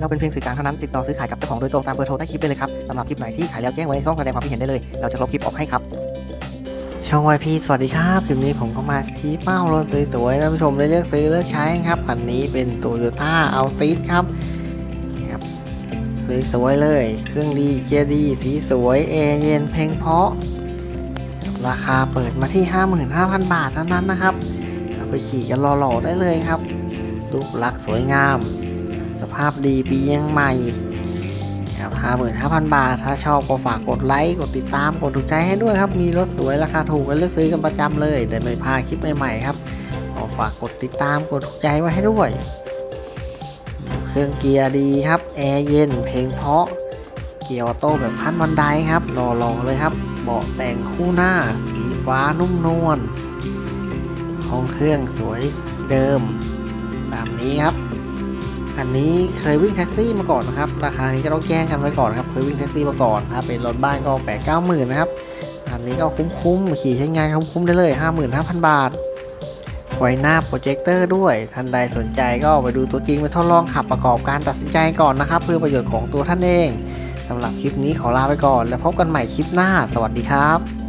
เราเป็นเพียงสื่อกลางเท่านั้นติดต่อซื้อขายกับเจ้าของโดยตรงตามเบอร์โทรใต้คลิปได้เลยครับสำหรับคลิปไหนที่ขายแล้วแจ้งไว้ในช่องแสดงความคิดเห็นได้เลยเราจะลบคลิปออกให้ครับช่องวพีสวัสดีครับคลิปนี้ผมก็มาที่เป้ารถสวยๆท่านผู้ชมได้เลือกซื้อเลือกใช้ครับคันนี้เป็น Toyota a l t i s ครับครับสวยๆเลย เครื่องดีเกียร์ดีสีสวยแอร์เย็นเพลงเพาะ ราคาเปิดมาที่ 55,000 บาทเท่านั้นนะครับไปขี่กันหล่อๆได้เลยครับรูปลักษณ์สวยงาม สภาพดีปียังใหม่ครับ55,000 บาท ถ้าชอบก็ฝากกดไลค์ กดติดตาม กดถูกใจให้ด้วยครับ มีรถสวยราคาถูกกันเลือกซื้อกันประจำเลยได้ไม่พลาดคลิปใหม่ๆครับก็ฝากกดติดตาม กดถูกใจไว้ให้ด้วย เครื่องเกียร์ดีครับ แอร์เย็น เพลงเพราะ เกียร์ออโต้แบบขั้นบันไดครับหล่อๆเลยครับ เบาะแต่งคู่หน้า สีฟ้านุ่มนวลห้องเครื่องสวยเดิม ตามนี้ครับ อันนี้เคยวิ่งแท็กซี่มาก่อนนะครับ ราคานี้ก็ต้องแจ้งกันไว้ก่อนครับ เคยวิ่งแท็กซี่มาก่อน ถ้าเป็นรถบ้านก็แปดเก้าหมื่นนะครับ อันนี้ก็คุ้มๆ ขี่ใช้งานคุ้มๆได้เลย55,000บาท ไว้หน้าโปรเจคเตอร์ด้วย ท่านใดสนใจก็ไปดูตัวจริงไปทดลองขับประกอบการตัดสินใจก่อนนะครับ เพื่อประโยชน์ของตัวท่านเองสำหรับคลิปนี้ขอลาไปก่อน แล้วพบกันใหม่คลิปหน้า สวัสดีครับ